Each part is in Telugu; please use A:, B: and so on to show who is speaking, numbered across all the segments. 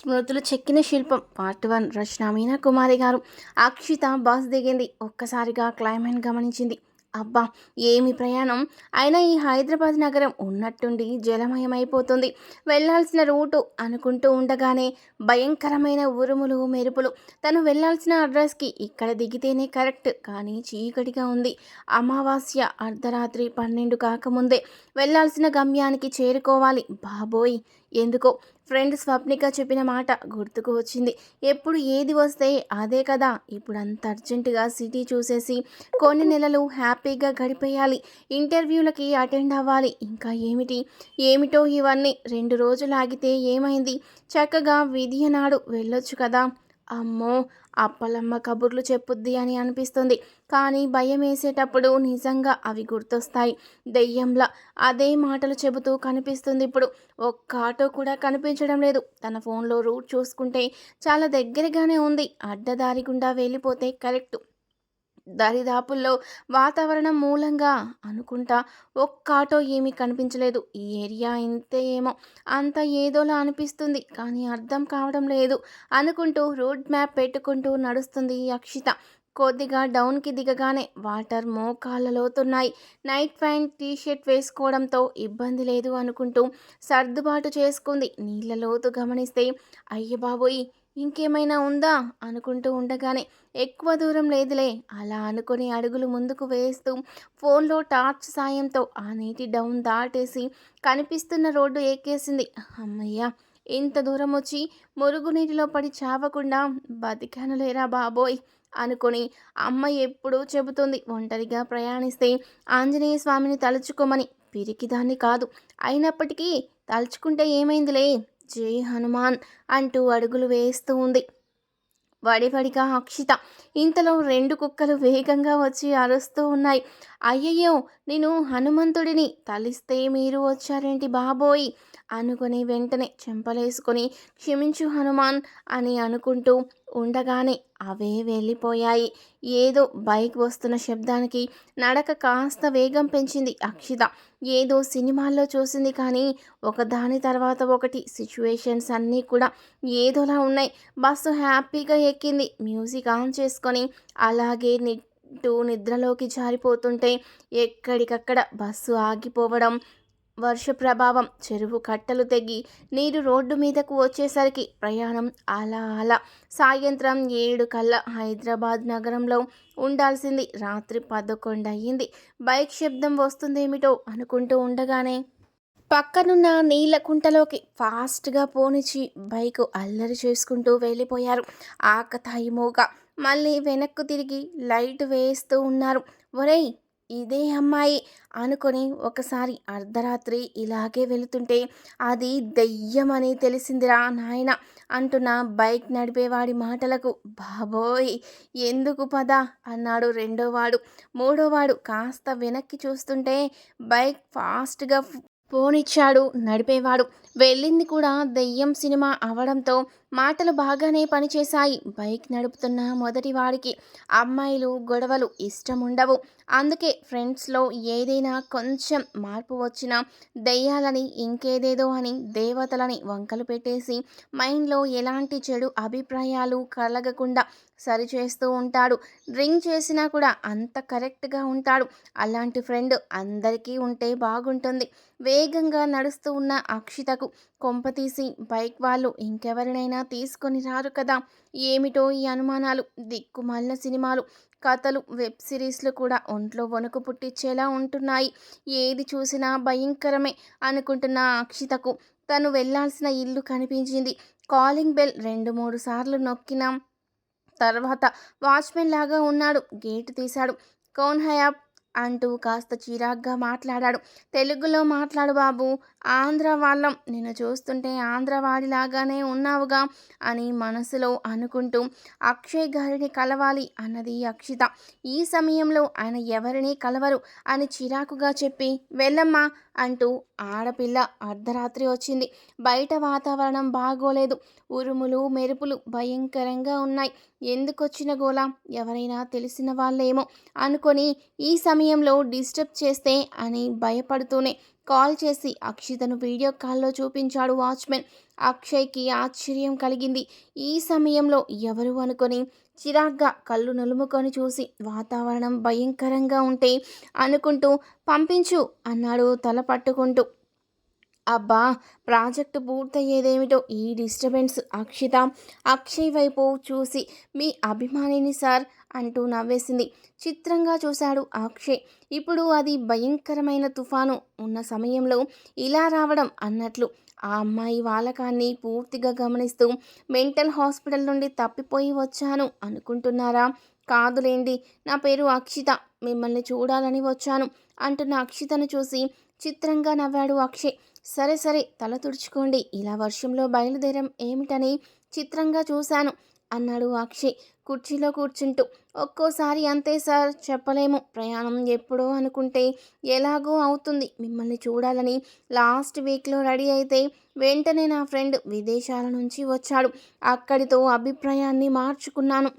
A: స్మృతులు చెక్కిన శిల్పం. పార్ట్ వన్ రచన మీనా కుమారి గారు. అక్షిత బస్ దిగింది. ఒక్కసారిగా క్లైమేట్ గమనించింది. అబ్బా ఏమి ప్రయాణం? అయినా ఈ హైదరాబాద్ నగరం ఉన్నట్టుండి జలమయమైపోతుంది. వెళ్ళాల్సిన రూటు అనుకుంటూ ఉండగానే భయంకరమైన ఉరుములు మెరుపులు. తను వెళ్ళాల్సిన అడ్రస్కి ఇక్కడ దిగితేనే కరెక్ట్ కానీ చీకటిగా ఉంది. అమావాస్య అర్ధరాత్రి పన్నెండు కాకముందే వెళ్ళాల్సిన గమ్యానికి చేరుకోవాలి. బాబోయ్ ఎందుకో? ఫ్రెండ్ స్వప్నిక చెప్పిన మాట గుర్తుకు వచ్చింది. ఎప్పుడు ఏది వస్తే అదే కదా. ఇప్పుడు అంత అర్జెంటుగా సిటీ చూసేసి కొన్ని నెలలు హ్యాపీగా గడిపేయాలి. ఇంటర్వ్యూలకి అటెండ్ అవ్వాలి. ఇంకా ఏమిటి? ఏమిటో ఇవన్నీ రెండు రోజులు ఆగితే ఏమైంది? చక్కగా విధియనాడు వెళ్ళొచ్చు కదా. అమ్మో! అప్పలమ్మ కబుర్లు చెప్పుద్ది అని అనిపిస్తుంది. కానీ భయం వేసేటప్పుడు నిజంగా అవి గుర్తొస్తాయి. దెయ్యంలా అదే మాటలు చెబుతూ కనిపిస్తుంది ఇప్పుడు. ఒక్క ఆటో కూడా కనిపించడం లేదు. తన ఫోన్లో రూట్ చూసుకుంటే చాలా దగ్గరగానే ఉంది. అడ్డదారి గుండా వెళ్ళిపోతే కరెక్ట్. దరిదాపుల్లో వాతావరణం మూలంగా అనుకుంటా ఒక్క ఆటో ఏమీ కనిపించలేదు. ఈ ఏరియా ఇంతే ఏమో. అంత ఏదోలా అనిపిస్తుంది. కానీ అర్థం కావడం లేదు. అనుకుంటూ రోడ్ మ్యాప్ పెట్టుకుంటూ నడుస్తుంది అక్షిత. కొద్దిగా డౌన్కి దిగగానే వాటర్ మోకాళ్ళలోతున్నాయి నైట్ ప్యాంట్ టీషర్ట్ వేసుకోవడంతో ఇబ్బంది లేదు అనుకుంటూ సర్దుబాటు చేసుకుంది. నీళ్ళ లోతు గమనిస్తే అయ్య బాబోయ్ ఇంకేమైనా ఉందా? అనుకుంటూ ఉండగానే ఎక్కువ దూరం లేదులే. అలా అనుకుని అడుగులు ముందుకు వేస్తూ ఫోన్లో టార్చ్ సాయంతో ఆ నీటి డౌన్ దాటేసి కనిపిస్తున్న రోడ్డు ఎక్కేసింది. అమ్మయ్య! ఇంత దూరం వచ్చి మురుగునీటిలో పడి చావకుండా బతికాను లేరా బాబోయ్! అనుకొని అమ్మ ఎప్పుడూ చెబుతుంది ఒంటరిగా ప్రయాణిస్తే ఆంజనేయ స్వామిని తలుచుకోమని. పిరికిదాన్ని కాదు. అయినప్పటికీ తలుచుకుంటే ఏమైందిలే? జై హనుమాన్ అంటూ అడుగులు వేస్తూ ఉంది. వడివడిగా అక్షిత ఇంతలో రెండు కుక్కలు వేగంగా వచ్చి అరుస్తూ ఉన్నాయి. అయ్యయ్యో నేను హనుమంతుడిని. తలిస్తే మీరు వచ్చారేంటి బాబోయ్? అనుకుని వెంటనే చెంపలేసుకొని క్షమించు హనుమాన్ అని అనుకుంటూ ఉండగానే అవే వెళ్ళిపోయాయి. ఏదో బైక్ వస్తున్న శబ్దానికి నడక కాస్త వేగం పెంచింది అక్షిత. ఏదో సినిమాల్లో చూసింది కానీ ఒకదాని తర్వాత ఒకటి. సిచ్యువేషన్స్ అన్నీ కూడా ఏదోలా ఉన్నాయి. బస్సు హ్యాపీగా ఎక్కింది. మ్యూజిక్ ఆన్ చేసుకొని అలాగే నిట్టు నిద్రలోకి జారిపోతుంటే ఎక్కడికక్కడ బస్సు ఆగిపోవడం వర్ష ప్రభావం చెరువు కట్టలు తెగి నీరు రోడ్డు మీదకు వచ్చేసరికి ప్రయాణం అలా అలా. సాయంత్రం ఏడు కల్లా హైదరాబాద్ నగరంలో ఉండాల్సింది. రాత్రి పదకొండు అయ్యింది. బైక్ శబ్దం వస్తుందేమిటో అనుకుంటూ ఉండగానే పక్కనున్న నీళ్ళ కుంటలోకి ఫాస్ట్గా పోనిచ్చి బైక్ అల్లరి చేసుకుంటూ వెళ్ళిపోయారు. ఆకతాయి మోగ మళ్ళీ వెనక్కు తిరిగి లైట్ వేస్తూ ఉన్నారు. ఒరేయ్ ఇదే అమ్మాయి అనుకొని ఒకసారి అర్ధరాత్రి ఇలాగే వెళుతుంటే అది దెయ్యమని తెలిసిందిరా నాయన అంటున్న బైక్ నడిపేవాడి మాటలకు. బాబోయ్! ఎందుకు పద? అన్నాడు రెండోవాడు. మూడోవాడు కాస్త వెనక్కి చూస్తుంటే బైక్ ఫాస్ట్గా పోనిచ్చాడు నడిపేవాడు. వెళ్ళింది కూడా దెయ్యం సినిమా అవడంతో మాటలు బాగానే పనిచేశాయి. బైక్ నడుపుతున్న మొదటి వాడికి అమ్మాయిలు గొడవలు ఇష్టం ఉండవు అందుకే ఫ్రెండ్స్లో ఏదైనా కొంచెం మార్పు వచ్చినా దెయ్యాలని ఇంకేదేదో అని దేవతలని వంకలు పెట్టేసి మైండ్లో ఎలాంటి చెడు అభిప్రాయాలు కలగకుండా సరిచేస్తూ ఉంటాడు. డ్రింక్ చేసినా కూడా అంత కరెక్ట్గా ఉంటాడు. అలాంటి ఫ్రెండ్ అందరికీ ఉంటే బాగుంటుంది. వేగంగా నడుస్తూ ఉన్న అక్షితకు కొంపతీసి బైక్ వాళ్ళు ఇంకెవరినైనా తీసుకొని రారు కదా. ఏమిటో ఈ అనుమానాలు. దిక్కుమాలిన సినిమాలు కథలు వెబ్ సిరీస్లు కూడా ఒంట్లో వణుకు పుట్టించేలా ఉంటున్నాయి. ఏది చూసినా భయంకరమే అనుకుంటున్న అక్షితకు. తను వెళ్ళాల్సిన ఇల్లు కనిపించింది. కాలింగ్ బెల్ రెండు మూడు సార్లు నొక్కినాం తర్వాత వాచ్మెన్ లాగా ఉన్నాడు. గేటు తీశాడు. కౌన్ హయాబ్ అంటూ కాస్త చిరాగ్గా మాట్లాడాడు. తెలుగులో మాట్లాడు బాబు ఆంధ్ర వాళ్ళం. నిన్ను చూస్తుంటే ఆంధ్రవాడిలాగానే ఉన్నావుగా అని మనసులో అనుకుంటూ అక్షయ్ గారిని కలవాలి అన్నది అక్షిత. ఈ సమయంలో ఆయన ఎవరిని కలవరు అని చిరాకుగా చెప్పి వెళ్ళమ్మా అంటూ ఆడపిల్ల అర్ధరాత్రి వచ్చింది. బయట వాతావరణం బాగోలేదు. ఉరుములు మెరుపులు భయంకరంగా ఉన్నాయి. ఎందుకొచ్చిన గోలా ఎవరైనా తెలిసిన వాళ్ళేమో అనుకొని ఈ సమయంలో డిస్టర్బ్ చేస్తే అని భయపడుతూనే కాల్ చేసి అక్షితను వీడియో కాల్లో చూపించాడు వాచ్మెన్. అక్షయ్కి ఆశ్చర్యం కలిగింది. ఈ సమయంలో ఎవరు అనుకొని చిరాగ్గా కళ్ళు నులుముకొని చూసి వాతావరణం భయంకరంగా ఉంటే అనుకుంటూ పంపించు అన్నాడు తల పట్టుకుంటూ. అబ్బా ప్రాజెక్టు పూర్తయ్యేదేమిటో ఈ డిస్టర్బెన్స్. అక్షిత అక్షయ్ వైపు చూసి మీ అభిమానిని సార్ అంటూ నవ్వేసింది. చిత్రంగా చూశాడు అక్షయ్. ఇప్పుడు అది భయంకరమైన తుఫాను ఉన్న సమయంలో ఇలా రావడం అన్నట్లు. ఆ అమ్మాయి వాలకాన్ని పూర్తిగా గమనిస్తూ మెంటల్ హాస్పిటల్ నుండి తప్పిపోయి వచ్చాను అనుకుంటున్నారా? కాదులేండి నా పేరు అక్షిత మిమ్మల్ని చూడాలని వచ్చాను అంటున్న అక్షితను చూసి చిత్రంగా నవ్వాడు అక్షయ్. సరే సరే తల తుడుచుకోండి. ఇలా వర్షంలో బయలుదేరం ఏమిటని చిత్రంగా చూశాను అన్నాడు అక్షయ్ కుర్చీలో కూర్చుంటూ. ఒక్కోసారి అంతే సార్ చెప్పలేము. ప్రయాణం ఎప్పుడో అనుకుంటే ఎలాగో అవుతుంది. మిమ్మల్ని చూడాలని లాస్ట్ వీక్లో రెడీ అయితే వెంటనే నా ఫ్రెండ్ విదేశాల నుంచి వచ్చాడు. అక్కడితో అభిప్రాయాన్ని మార్చుకున్నాను.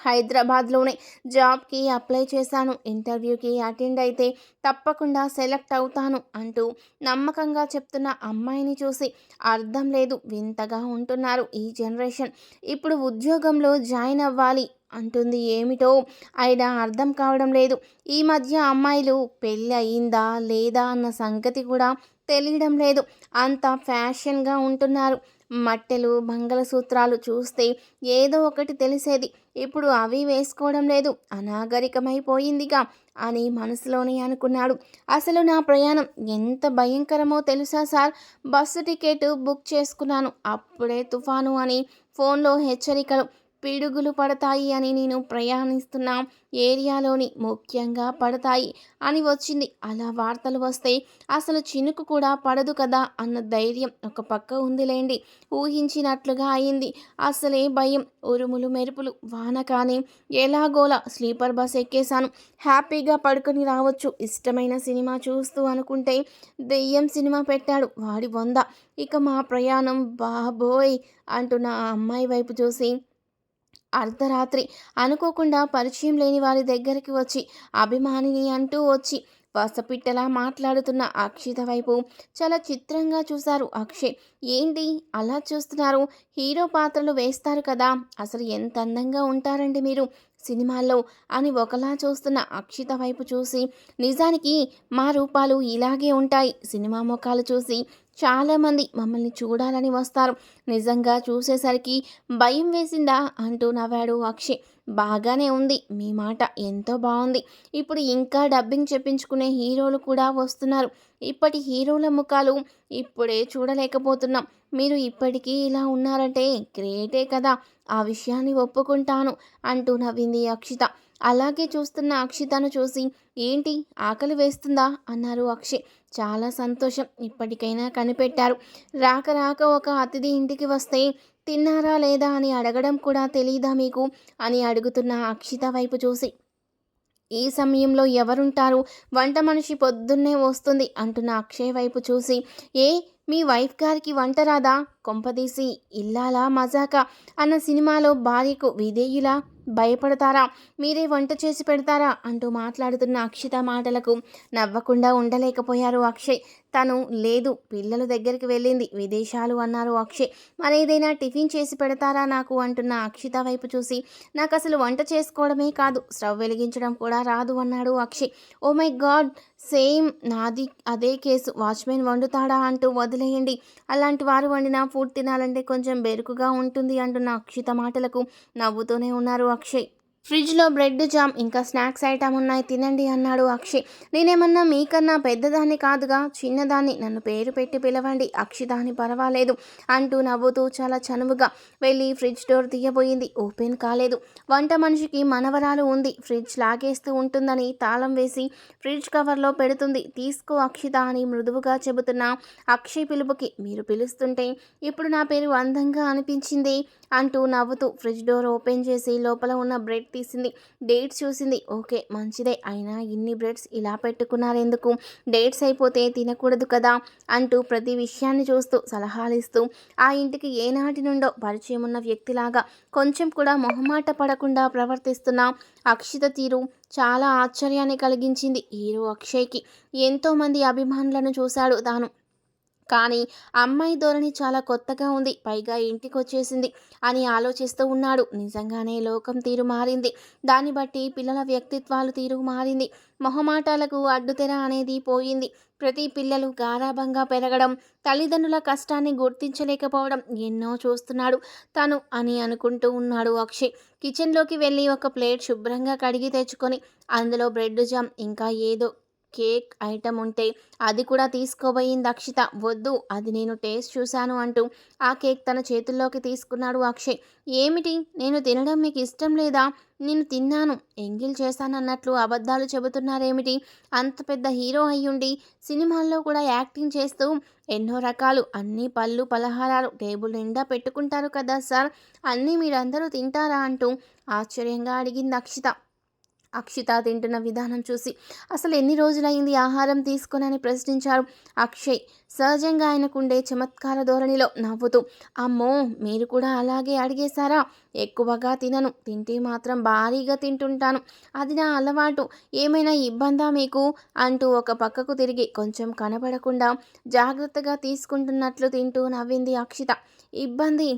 A: హైదరాబాద్లోనే జాబ్కి అప్లై చేశాను. ఇంటర్వ్యూకి అటెండ్ అయితే తప్పకుండా సెలెక్ట్ అవుతాను అంటూ నమ్మకంగా చెప్తున్న అమ్మాయిని చూసి అర్థం లేదు. వింతగా ఉంటున్నారు ఈ జనరేషన్. ఇప్పుడు ఉద్యోగంలో జాయిన్ అవ్వాలి అంటుంది ఏమిటో ఆయన అర్థం కావడం లేదు. ఈ మధ్య అమ్మాయిలు పెళ్ళి అయిందా లేదా అన్న సంగతి కూడా తెలియడం లేదు. అంత ఫ్యాషన్గా ఉంటున్నారు. మట్టెలు మంగళసూత్రాలు చూస్తే ఏదో ఒకటి తెలిసేది. ఇప్పుడు అవి వేసుకోవడం లేదు. అనాగరికమైపోయిందిగా అని మనసులోనే అనుకున్నాడు. అసలు నా ప్రయాణం ఎంత భయంకరమో తెలుసా సార్? బస్సు టికెట్ బుక్ చేసుకున్నాను. అప్పుడే తుఫాను అని ఫోన్లో హెచ్చరికలు. పిడుగులు పడతాయి అని నేను ప్రయాణిస్తున్న ఏరియాలోని ముఖ్యంగా పడతాయి అని వచ్చింది. అలా వార్తలు వస్తే అసలు చినుకు కూడా పడదు కదా అన్న ధైర్యం ఒక పక్క ఉందిలేండి. ఊహించినట్లుగా అయింది. అసలే భయం. ఉరుములు మెరుపులు. వాన కానీ ఎలాగోలా స్లీపర్ బస్ ఎక్కేశాను. హ్యాపీగా పడుకొని రావచ్చు. ఇష్టమైన సినిమా చూస్తూ అనుకుంటే దెయ్యం సినిమా పెట్టాడు. వాడి వంద. ఇక మా ప్రయాణం బాబోయ్ అంటున్న అమ్మాయి వైపు చూసి అర్ధరాత్రి అనుకోకుండా పరిచయం లేని వారి దగ్గరికి వచ్చి అభిమానిని అంటూ వచ్చి వసపిట్టలా మాట్లాడుతున్న అక్షిత వైపు చాలా చిత్రంగా చూశారు అక్షయ్. ఏంటి? అలా చూస్తున్నారు. హీరో పాత్రలు వేస్తారు కదా. అసలు ఎంత అందంగా ఉంటారండి మీరు సినిమాల్లో అని ఒకలా చూస్తున్న అక్షిత వైపు చూసి నిజానికి మా రూపాలు ఇలాగే ఉంటాయి. సినిమా ముఖాలు చూసి చాలామంది మమ్మల్ని చూడాలని వస్తారు. నిజంగా చూసేసరికి భయం వేసిందా అంటూ నవ్వాడు అక్షయ్. బాగానే ఉంది మీ మాట ఎంతో బాగుంది. ఇప్పుడు ఇంకా డబ్బింగ్ చెప్పించుకునే హీరోలు కూడా వస్తున్నారు. ఇప్పటి హీరోల ముఖాలు ఇప్పుడే చూడలేకపోతున్నాం. మీరు ఇప్పటికీ ఇలా ఉన్నారంటే గ్రేటే కదా ఆ విషయాన్ని ఒప్పుకుంటాను అంటూ నవ్వింది అక్షిత. అలాగే చూస్తున్న అక్షితను చూసి ఏంటి ఆకలి వేస్తుందా? అన్నారు అక్షయ్ చాలా సంతోషం ఇప్పటికైనా కనిపెట్టారు. రాక రాక ఒక అతిథి ఇంటికి వస్తే తిన్నారా లేదా? అని అడగడం కూడా తెలీదా మీకు? అని అడుగుతున్న అక్షిత వైపు చూసి ఈ సమయంలో ఎవరుంటారు? వంట మనిషి పొద్దున్నే వస్తుంది అంటున్న అక్షయ్ వైపు చూసి ఏ మీ వైఫ్ గారికి వంట రాదా? కొంపదీసి ఇల్లాలా మజాక? అన్న సినిమాలో భార్యకు విధేయులా భయపడతారా? మీరే వంట చేసి పెడతారా? అంటూ మాట్లాడుతున్న అక్షిత మాటలకు నవ్వకుండా ఉండలేకపోయారు అక్షయ్. తను లేదు పిల్లల దగ్గరికి వెళ్ళింది విదేశాలు అన్నారు అక్షయ్. మరేదైనా టిఫిన్ చేసి పెడతారా నాకు? అంటున్న అక్షిత వైపు చూసి. నాకు అసలు వంట చేసుకోవడమే కాదు స్టవ్ వెలిగించడం కూడా రాదు అన్నాడు Akshay. Oh my God same నాది అదే కేసు వాచ్మెన్ వండుతాడా? అంటూ వదిలేయండి. అలాంటి వారు వండిన ఫుడ్ తినాలంటే కొంచెం బెరుకుగా ఉంటుంది అంటున్న అక్షిత మాటలకు నవ్వుతూనే ఉన్నారు అక్షయ్. ఫ్రిడ్జ్లో బ్రెడ్ జామ్ ఇంకా స్నాక్స్ ఐటమ్ ఉన్నాయి. తినండి అన్నాడు అక్షయ్ నేనేమన్నా మీకన్నా పెద్దదాన్ని కాదుగా? చిన్నదాన్ని. నన్ను పేరు పెట్టి పిలవండి. అక్షితాన్ని పర్వాలేదు అంటూ నవ్వుతూ చాలా చనువుగా వెళ్ళి ఫ్రిడ్జ్ డోర్ తీయబోయింది. ఓపెన్ కాలేదు. వంట మనిషికి మనవరాలు ఉంది. ఫ్రిడ్జ్ లాగేస్తూ ఉంటుందని తాళం వేసి ఫ్రిడ్జ్ కవర్లో పెడుతుంది. తీసుకో అక్షిత అని మృదువుగా చెబుతున్న అక్షయ్ పిలుపుకి. మీరు పిలుస్తుంటే ఇప్పుడు నా పేరు అందంగా అనిపించింది అంటూ నవ్వుతూ ఫ్రిడ్జ్ డోర్ ఓపెన్ చేసి లోపల ఉన్న బ్రెడ్ తీసింది. డేట్స్ చూసింది. ఓకే మంచిదే. అయినా ఇన్ని బ్రెడ్స్ ఇలా పెట్టుకున్నారెందుకు? డేట్స్ అయిపోతే తినకూడదు కదా? అంటూ ప్రతి విషయాన్ని చూస్తూ సలహాలు ఇస్తూ ఆ ఇంటికి ఏనాటి నుండో పరిచయం ఉన్న వ్యక్తిలాగా కొంచెం కూడా మొహమాట పడకుండా ప్రవర్తిస్తున్న అక్షిత తీరు చాలా ఆశ్చర్యాన్ని కలిగించింది. హీరో అక్షయ్కి ఎంతోమంది అభిమానులను చూశాడు తాను. కానీ అమ్మాయి ధోరణి చాలా కొత్తగా ఉంది. పైగా ఇంటికి వచ్చేసింది అని ఆలోచిస్తూ ఉన్నాడు. నిజంగానే లోకం తీరు మారింది. దాన్ని బట్టి పిల్లల వ్యక్తిత్వాలు తీరు మారింది. మొహమాటాలకు అడ్డుతెర అనేది పోయింది. ప్రతి పిల్లలు గారాభంగా పెరగడం తల్లిదండ్రుల కష్టాన్ని గుర్తించలేకపోవడం ఎన్నో చూస్తున్నాడు తను అని అనుకుంటూ ఉన్నాడు అక్షయ్. కిచెన్లోకి వెళ్ళి ఒక ప్లేట్ శుభ్రంగా కడిగి తెచ్చుకొని అందులో బ్రెడ్ జామ్ ఇంకా ఏదో కేక్ ఐటమ్ ఉంటే అది కూడా తీసుకోబోయింది అక్షిత. వద్దు అది నేను టేస్ట్ చూశాను అంటూ ఆ కేక్ తన చేతుల్లోకి తీసుకున్నాడు అక్షయ్. ఏమిటి? నేను తినడం మీకు ఇష్టం లేదా? నేను తిన్నాను ఎంగిల్ చేశానన్నట్లు అబద్ధాలు చెబుతున్నారేమిటి? అంత పెద్ద హీరో అయ్యుండి సినిమాల్లో కూడా యాక్టింగ్ చేస్తూ ఎన్నో రకాలు అన్ని పళ్ళు పలహారాలు టేబుల్ నిండా పెట్టుకుంటారు కదా సార్? అన్నీ మీరందరూ తింటారా అంటూ ఆశ్చర్యంగా అడిగింది అక్షిత. అక్షిత తింటున్న విధానం చూసి అసలు ఎన్ని రోజులైంది ఆహారం తీసుకునని ప్రశ్నించారు అక్షయ్. సహజంగా ఆయనకుండే చమత్కార ధోరణిలో నవ్వుతూ అమ్మో మీరు కూడా అలాగే అడిగేశారా? ఎక్కువగా తినను తింటే మాత్రం భారీగా తింటుంటాను. అది నా అలవాటు. ఏమైనా ఇబ్బందా మీకు? అంటూ ఒక పక్కకు తిరిగి కొంచెం కనబడకుండా జాగ్రత్తగా తీసుకుంటున్నట్లు తింటూ నవ్వింది అక్షిత. ఇబ్బంది.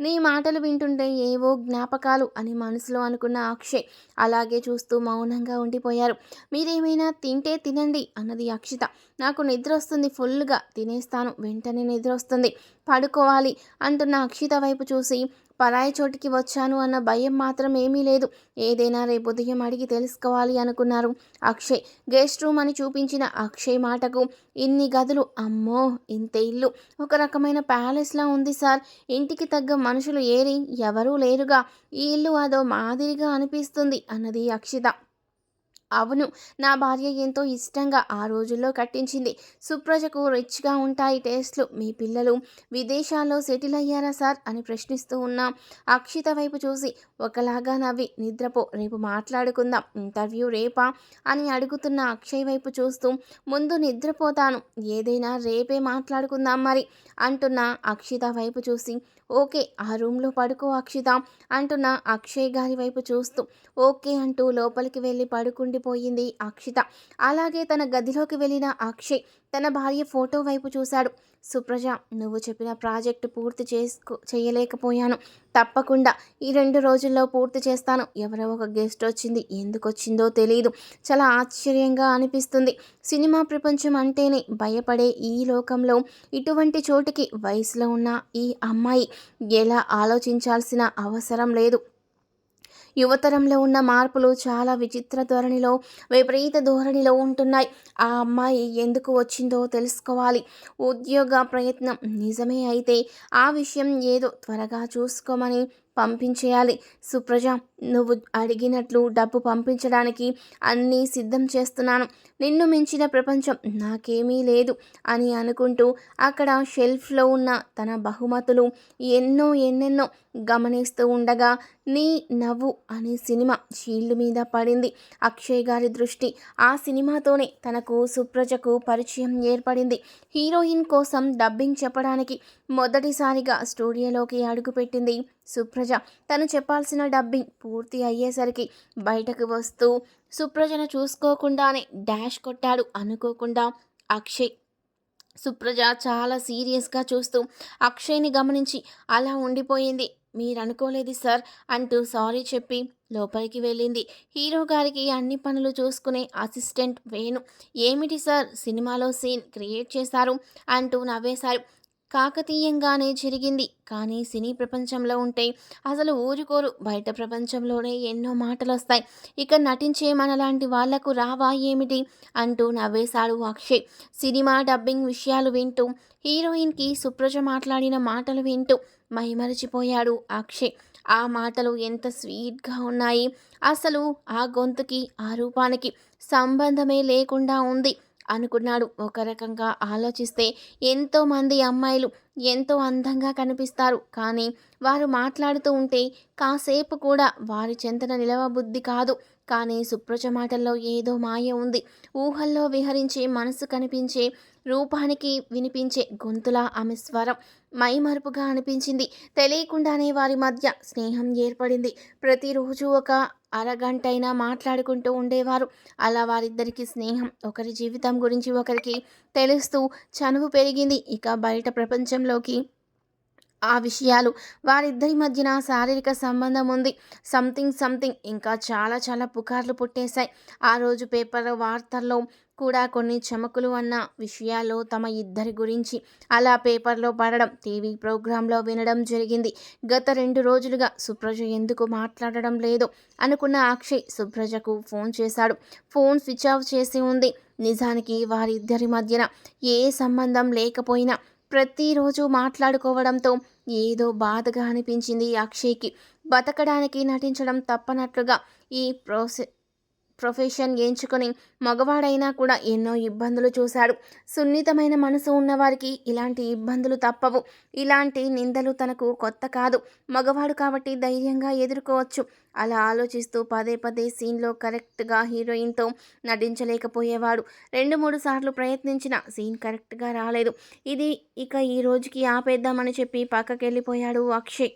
A: నీ మాటలు వింటుంటే ఏవో జ్ఞాపకాలు అని మనసులో అనుకున్న అక్షయ్ అలాగే చూస్తూ మౌనంగా ఉండిపోయారు. మీరేమైనా తింటే తినండి అన్నది అక్షిత. నాకు నిద్ర వస్తుంది ఫుల్గా తినేస్తాను వెంటనే నిద్ర వస్తుంది పడుకోవాలి అంటున్న అక్షిత వైపు చూసి పరాయి చోటికి వచ్చాను అన్న భయం మాత్రం ఏమీ లేదు. ఏదైనా రేపు ఉదయం అడిగి తెలుసుకోవాలి అనుకున్నారు. అక్షయ్ గెస్ట్ రూమ్ అని చూపించిన అక్షయ్ మాటకు ఇన్ని గదులు అమ్మో ఇంత ఇల్లు ఒక రకమైన ప్యాలెస్లా ఉంది సార్. ఇంటికి తగ్గ మనుషులు ఏరి ఎవరూ లేరుగా. ఈ ఇల్లు అదో మాదిరిగా అనిపిస్తుంది అన్నది అక్షిత. అవును నా భార్య ఎంతో ఇష్టంగా ఆ రోజుల్లో కట్టించింది. సుప్రజకు రిచ్గా ఉంటాయి టేస్ట్లు. మీ పిల్లలు విదేశాల్లో సెటిల్ అయ్యారా సార్? అని ప్రశ్నిస్తూ ఉన్నా. అక్షిత వైపు చూసి ఒకలాగా నవ్వి నిద్రపో రేపు మాట్లాడుకుందాం ఇంటర్వ్యూ రేపా? అని అడుగుతున్న అక్షయ్ వైపు చూస్తూ ముందు నిద్రపోతాను ఏదైనా రేపే మాట్లాడుకుందాం మరి అంటున్న అక్షిత వైపు చూసి ఓకే ఆ రూమ్లో పడుకో అక్షిత అంటున్న అక్షయ్ గారి వైపు చూస్తూ. ఓకే అంటూ లోపలికి వెళ్ళి పడుకుండిపోయింది అక్షిత. అలాగే తన గదిలోకి వెళ్ళిన అక్షయ్ తన భార్య ఫోటో వైపు చూశాడు. సుప్రజ నువ్వు చెప్పిన ప్రాజెక్టు పూర్తి చేసుకో చేయలేకపోయాను. తప్పకుండా ఈ రెండు రోజుల్లో పూర్తి చేస్తాను. ఎవరో ఒక గెస్ట్ వచ్చింది. ఎందుకు వచ్చిందో తెలియదు చాలా ఆశ్చర్యంగా అనిపిస్తుంది. సినిమా ప్రపంచం అంటేనే భయపడే ఈ లోకంలో ఇటువంటి చోటుకి వయసులో ఉన్న ఈ అమ్మాయి ఎలా ఆలోచించాల్సిన అవసరం లేదు. యువతరంలో ఉన్న మార్పులు చాలా విచిత్ర ధోరణిలో విపరీత ధోరణిలో ఉంటున్నాయి. ఆ అమ్మాయి ఎందుకు వచ్చిందో తెలుసుకోవాలి. ఉద్యోగ ప్రయత్నం నిజమే అయితే ఆ విషయం ఏదో త్వరగా చూసుకోమని పంపించేయాలి. సుప్రజ నువ్వు అడిగినట్లు డబ్బు పంపించడానికి అన్నీ సిద్ధం చేస్తున్నాను. నిన్ను మించిన ప్రపంచం నాకేమీ లేదు అని అనుకుంటూ అక్కడ షెల్ఫ్లో ఉన్న తన బహుమతులు ఎన్నో ఎన్నెన్నో గమనిస్తూ ఉండగా నీ నవ్వు అనే సినిమా షీల్డ్ మీద పడింది. అక్షయ్ గారి దృష్టి ఆ సినిమాతోనే తనకు సుప్రజకు పరిచయం ఏర్పడింది. హీరోయిన్ కోసం డబ్బింగ్ చెప్పడానికి మొదటిసారిగా స్టూడియోలోకి అడుగుపెట్టింది. సుప్రజ తను చెప్పాల్సిన డబ్బింగ్ పూర్తి అయ్యేసరికి బయటకు వస్తూ సుప్రజను చూసుకోకుండానే డాష్ కొట్టాడు అనుకోకుండా అక్షయ్. సుప్రజ చాలా సీరియస్గా చూస్తూ అక్షయ్ని గమనించి అలా ఉండిపోయింది మీరు అనుకోలేదు సార్ అంటూ సారీ చెప్పి లోపలికి వెళ్ళింది. హీరో గారికి అన్ని పనులు చూసుకునే అసిస్టెంట్ వేణు ఏమిటి సార్ సినిమాలో సీన్ క్రియేట్ చేశారు? అంటూ నవ్వేశారు. కాకతీయంగానే జరిగింది. కానీ సినీ ప్రపంచంలో ఉంటే అసలు ఊరుకోరు. బయట ప్రపంచంలోనే ఎన్నో మాటలు వస్తాయి ఇక నటించే మనలాంటి వాళ్ళకు రావా ఏమిటి? అంటూ నవ్వేశాడు అక్షయ్. సినిమా డబ్బింగ్ విషయాలు వింటూ హీరోయిన్కి సుప్రజ మాట్లాడిన మాటలు వింటూ మైమరిచిపోయాడు అక్షయ్. ఆ మాటలు ఎంత స్వీట్గా ఉన్నాయి! అసలు ఆ గొంతుకి ఆ రూపానికి సంబంధమే లేకుండా ఉంది. అనుకున్నాడు. ఒక రకంగా ఆలోచిస్తే ఎంతోమంది అమ్మాయిలు ఎంతో అందంగా కనిపిస్తారు. కానీ వారు మాట్లాడుతూ ఉంటే కాసేపు కూడా వారి చెంతన నిలవబుద్ధి కాదు. కానీ సుప్రజ మాటల్లో ఏదో మాయ ఉంది. ఊహల్లో విహరించే మనసు కనిపించే రూపానికి వినిపించే గొంతులా ఆమె స్వరం మైమరుపుగా అనిపించింది. తెలియకుండానే వారి మధ్య స్నేహం ఏర్పడింది. ప్రతిరోజు ఒక అరగంటైనా మాట్లాడుకుంటూ ఉండేవారు. అలా వారిద్దరికి స్నేహం ఒకరి జీవితం గురించి ఒకరికి తెలుస్తూ చనువు పెరిగింది. ఇక బయట ప్రపంచంలోకి ఆ విషయాలు వారిద్దరి మధ్యన శారీరక సంబంధం ఉంది. Something something. ఇంకా చాలా చాలా పుకార్లు పుట్టేశాయి. ఆ రోజు పేపర్ వార్తల్లో కూడా కొన్ని చమకులు అన్న విషయాలు తమ ఇద్దరి గురించి అలా పేపర్లో పడడం టీవీ ప్రోగ్రాంలో వినడం జరిగింది. గత రెండు రోజులుగా సుప్రజ ఎందుకు మాట్లాడడం లేదు అనుకున్న అక్షయ్ సుప్రజకు ఫోన్ చేశాడు. ఫోన్ స్విచ్ ఆఫ్ చేసి ఉంది. నిజానికి వారిద్దరి మధ్యన ఏ సంబంధం లేకపోయినా ప్రతిరోజు మాట్లాడుకోవడంతో ఏదో బాధగా అనిపించింది అక్షయ్కి. బతకడానికి నటించడం తప్పనట్లుగా ఈ ప్రోసె ప్రొఫెషన్ ఎంచుకొని మగవాడైనా కూడా ఎన్నో ఇబ్బందులు చూశాడు. సున్నితమైన మనసు ఉన్నవారికి ఇలాంటి ఇబ్బందులు తప్పవు. ఇలాంటి నిందలు తనకు కొత్త కాదు. మగవాడు కాబట్టి ధైర్యంగా ఎదుర్కోవచ్చు. అలా ఆలోచిస్తూ పదే పదే సీన్లో కరెక్ట్గా హీరోయిన్తో నటించలేకపోయేవాడు. రెండు మూడు సార్లు ప్రయత్నించిన సీన్ కరెక్ట్గా రాలేదు. ఇది ఇక ఈ రోజుకి ఆపేద్దామని చెప్పి పక్కకెళ్ళిపోయాడు అక్షయ్.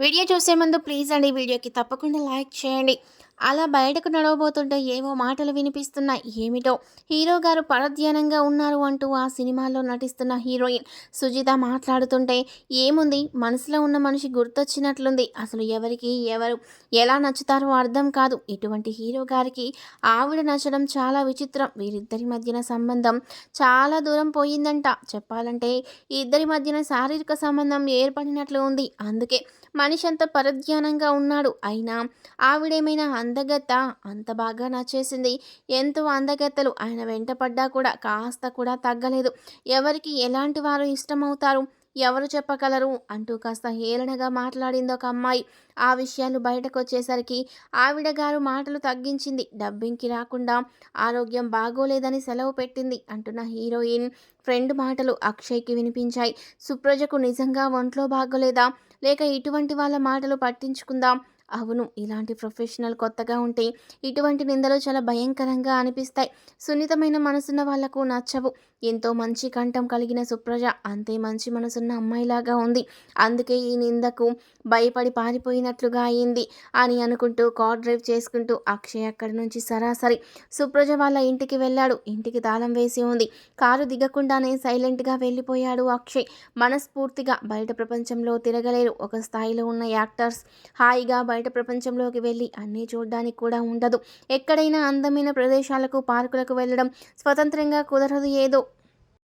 A: వీడియో చూసే ముందు ప్లీజ్ అండి వీడియోకి తప్పకుండా లైక్ చేయండి. అలా బయటకు నడవబోతుంటే ఏవో మాటలు వినిపిస్తున్నాయి. ఏమిటో? హీరో గారు పరధ్యానంగా ఉన్నారు అంటూ ఆ సినిమాలో నటిస్తున్న హీరోయిన్ సుజిత మాట్లాడుతుంటే ఏముంది? మనసులో ఉన్న మనిషి గుర్తొచ్చినట్లుంది. అసలు ఎవరికి ఎవరు ఎలా నచ్చుతారో అర్థం కాదు. ఇటువంటి హీరో గారికి ఆవిడ నచ్చడం చాలా విచిత్రం. వీరిద్దరి మధ్యన సంబంధం చాలా దూరం పోయిందంట. చెప్పాలంటే ఇద్దరి మధ్యన శారీరక సంబంధం ఏర్పడినట్లు ఉంది. అందుకే మనిషి అంత పరధ్యానంగా ఉన్నాడు. అయినా ఆవిడేమైనా అందగత్త? అంత బాగా నచ్చేసింది. ఎంతో అందగత్తలు. ఆయన వెంట పడ్డా కూడా కాస్త కూడా తగ్గలేదు. ఎవరికి ఎలాంటి వారు ఇష్టమవుతారు? ఎవరు చెప్పగలరు? అంటూ కాస్త హేళనగా మాట్లాడింది ఒక అమ్మాయి. ఆ విషయాలు బయటకు వచ్చేసరికి ఆవిడ గారు మాటలు తగ్గించింది. డబ్బింగ్కి రాకుండా ఆరోగ్యం బాగోలేదని సెలవు పెట్టింది అంటున్న హీరోయిన్. ఫ్రెండ్ మాటలు అక్షయ్కి వినిపించాయి. సుప్రజకు నిజంగా ఒంట్లో బాగోలేదా? లేక ఇటువంటి వాళ్ళ మాటలు పట్టించుకుందాం. అవును ఇలాంటి ప్రొఫెషనల్ కొత్తగా ఉంటే ఇటువంటి నిందలు చాలా భయంకరంగా అనిపిస్తాయి. సున్నితమైన మనసున్న వాళ్ళకు నచ్చవు. ఎంతో మంచి కంఠం కలిగిన సుప్రజ అంతే మంచి మనసున్న అమ్మాయిలాగా ఉంది. అందుకే ఈ నిందకు భయపడి పారిపోయినట్లుగా అయింది అని అనుకుంటూ కార్ డ్రైవ్ చేసుకుంటూ అక్షయ్ అక్కడి నుంచి సరాసరి. సుప్రజ వాళ్ళ ఇంటికి వెళ్ళాడు. ఇంటికి తాళం వేసి ఉంది. కారు దిగకుండానే సైలెంట్గా వెళ్ళిపోయాడు అక్షయ్. మనస్ఫూర్తిగా బయట ప్రపంచంలో తిరగలేరు. ఒక స్థాయిలో ఉన్న యాక్టర్స్ హాయిగా బయట ప్రపంచంలోకి వెళ్ళి అన్నీ చూడడానికి కూడా ఉండదు. ఎక్కడైనా అందమైన ప్రదేశాలకు పార్కులకు వెళ్ళడం స్వతంత్రంగా కుదరదు ఏదో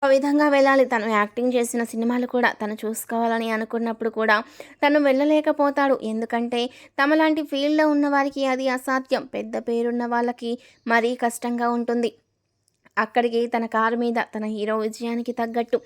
A: ఒక విధంగా వెళ్ళాలి. తను యాక్టింగ్ చేసిన సినిమాలు కూడా తను చూసుకోవాలని అనుకున్నప్పుడు కూడా తను వెళ్ళలేకపోతాడు. ఎందుకంటే తమలాంటి ఫీల్డ్లో ఉన్న వారికి అది అసాధ్యం. పెద్ద పేరున్న వాళ్ళకి మరీ కష్టంగా ఉంటుంది. అక్కడికి తన కారు మీద తన హీరో విజయానికి తగ్గట్టు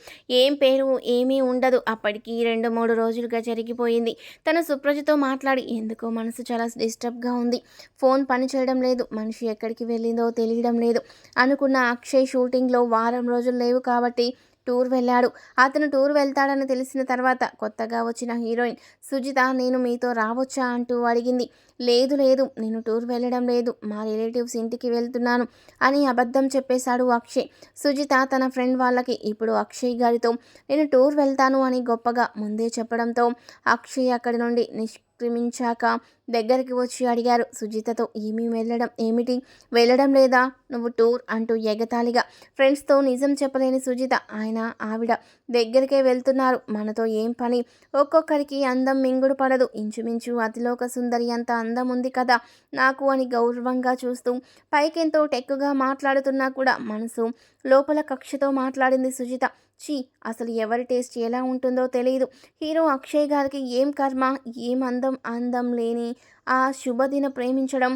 A: ఏం పేరు ఏమీ ఉండదు. అప్పటికి రెండు మూడు రోజులుగా జరిగిపోయింది. తన సుప్రజతో మాట్లాడి ఎందుకో మనసు చాలా డిస్టర్బ్గా ఉంది. ఫోన్ పని చేయడం లేదు. మనిషి ఎక్కడికి వెళ్ళిందో తెలియడం లేదు. అనుకున్న అక్షయ్ షూటింగ్లో వారం రోజులు లేవు కాబట్టి టూర్ వెళ్ళాడు. అతను టూర్ వెళ్తాడని తెలిసిన తర్వాత కొత్తగా వచ్చిన హీరోయిన్ సుజిత నేను మీతో రావచ్చా? అంటూ అడిగింది. లేదు లేదు నేను టూర్ వెళ్ళడం లేదు. మా రిలేటివ్స్ ఇంటికి వెళ్తున్నాను అని అబద్ధం చెప్పేశాడు అక్షయ్. సుజిత తన ఫ్రెండ్ వాళ్ళకి ఇప్పుడు అక్షయ్ గారితో నేను టూర్ వెళ్తాను అని గొప్పగా ముందే చెప్పడంతో అక్షయ్ అక్కడి నుండి నిష్ నిష్క్రమించాక దగ్గరికి వచ్చి అడిగారు సుజితతో ఏమీ వెళ్ళడం ఏమిటి? వెళ్ళడం లేదా? నువ్వు టూర్ అంటూ ఎగతాళిగా ఫ్రెండ్స్తో నిజం చెప్పలేని సుజిత ఆయన ఆవిడ దగ్గరికే వెళ్తున్నారు. మనతో ఏం పని? ఒక్కొక్కరికి అందం మింగుడు పడదు. ఇంచుమించు అతిలోక సుందరి అంత అందం ఉంది కదా? నాకు అని గౌరవంగా చూస్తూ పైకెంతో టెక్కుగా మాట్లాడుతున్నా కూడా మనసు లోపల కక్షతో మాట్లాడింది సుజిత. చీ అసలు ఎవరి టేస్ట్ ఎలా ఉంటుందో తెలియదు హీరో అక్షయ్ గారికి ఏం కర్మ ఏం అందం అందం లేని ఆ శుభదిన ప్రేమించడం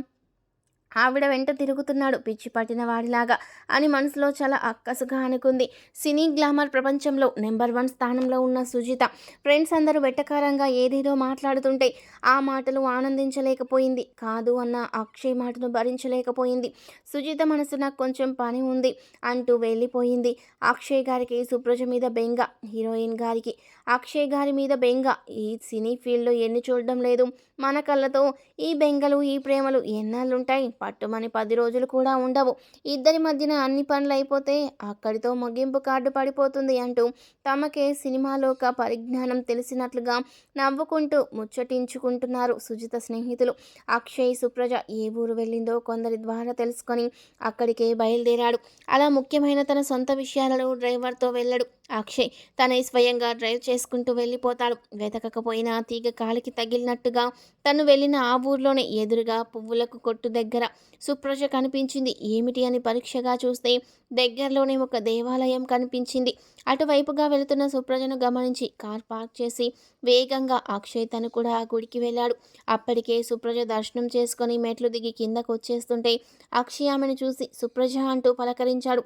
A: ఆవిడ వెంట తిరుగుతున్నాడు పిచ్చి పట్టిన వాడిలాగా అని మనసులో చాలా అక్కసుగా అనుకుంది. సినీ గ్లామర్ ప్రపంచంలో నెంబర్ వన్ స్థానంలో ఉన్న సుజిత. ఫ్రెండ్స్ అందరూ వెట్టకారంగా ఏదేదో మాట్లాడుతుంటే ఆ మాటలు ఆనందించలేకపోయింది. కాదు అన్న అక్షయ్ మాటను భరించలేకపోయింది. సుజిత మనసు నాకు కొంచెం పని ఉంది అంటూ వెళ్ళిపోయింది. అక్షయ్ గారికి సుప్రజ మీద బెంగ హీరోయిన్ గారికి. అక్షయ్ గారి మీద బెంగ. ఈ సినీ ఫీల్డ్లో ఎన్ని చూడడం లేదు. మన కళ్ళతో ఈ బెంగలు ఈ ప్రేమలు ఎన్నాళ్ళుంటాయి? పట్టుమని పది రోజులు కూడా ఉండవు. ఇద్దరి మధ్యన అన్ని పనులు అయిపోతే అక్కడితో ముగింపు కార్డు పడిపోతుంది అంటూ తమకే సినిమాలోక పరిజ్ఞానం తెలిసినట్లుగా నవ్వుకుంటూ ముచ్చటించుకుంటున్నారు సుజిత స్నేహితులు. అక్షయ్ సుప్రజ ఏ ఊరు వెళ్ళిందో కొందరి ద్వారా తెలుసుకొని అక్కడికే బయలుదేరాడు. అలా ముఖ్యమైన తన సొంత విషయాలలో డ్రైవర్తో వెళ్ళడు అక్షయ్. తనే స్వయంగా డ్రైవ్ వేసుకుంటూ వెళ్ళిపోతాడు. వెతకకపోయినా తీగ కాలికి తగిలినట్టుగా తను వెళ్ళిన ఆ ఊర్లోనే ఎదురుగా పువ్వులకు కొట్టు దగ్గర సుప్రజ కనిపించింది. ఏమిటి అని పరీక్షగా చూస్తే దగ్గరలోనే ఒక దేవాలయం కనిపించింది. అటువైపుగా వెళుతున్న సుప్రజను గమనించి కార్ పార్క్ చేసి వేగంగా అక్షయ్ తను కూడా ఆ గుడికి వెళ్ళాడు. అప్పటికే సుప్రజ దర్శనం చేసుకొని మెట్లు దిగి కిందకు వచ్చేస్తుంటే అక్షయ్ ఆమెను చూసి సుప్రజ అంటూ పలకరించాడు.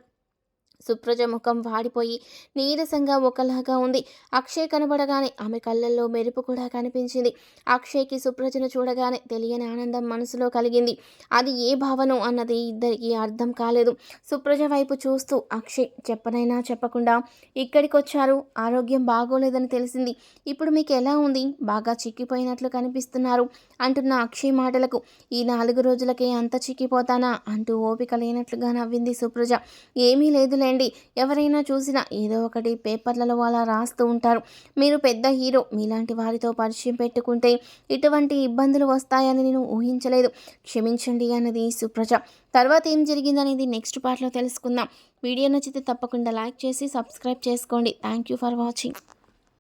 A: సుప్రజ ముఖం వాడిపోయి నీరసంగా ఒకలాగా ఉంది. అక్షయ్ కనబడగానే ఆమె కళ్ళల్లో మెరుపు కూడా కనిపించింది. అక్షయ్కి సుప్రజను చూడగానే తెలియని ఆనందం మనసులో కలిగింది. అది ఏ భావనం అన్నది ఇద్దరికి అర్థం కాలేదు. సుప్రజ వైపు చూస్తూ అక్షయ్ చెప్పనైనా చెప్పకుండా ఇక్కడికి వచ్చారు ఆరోగ్యం బాగోలేదని తెలిసింది. ఇప్పుడు మీకు ఎలా ఉంది? బాగా చిక్కిపోయినట్లు కనిపిస్తున్నారు అంటున్న అక్షయ్ మాటలకు. ఈ నాలుగు రోజులకే అంత చిక్కిపోతానా? అంటూ ఓపిక లేనట్లుగా నవ్వింది సుప్రజ. ఏమీ లేదులే లేదులేండి ఎవరైనా చూసినా ఏదో ఒకటి పేపర్లలో అలా రాస్తూ ఉంటారు. మీరు పెద్ద హీరో మీలాంటి వారితో పరిచయం పెట్టుకుంటే ఇటువంటి ఇబ్బందులు వస్తాయని నేను ఊహించలేదు. క్షమించండి అన్నది సుప్రజ. తర్వాత ఏం జరిగిందనేది నెక్స్ట్ పార్ట్లో తెలుసుకుందాం. వీడియో నచ్చితే తప్పకుండా లైక్ చేసి సబ్స్క్రైబ్ చేసుకోండి. Thank you for watching.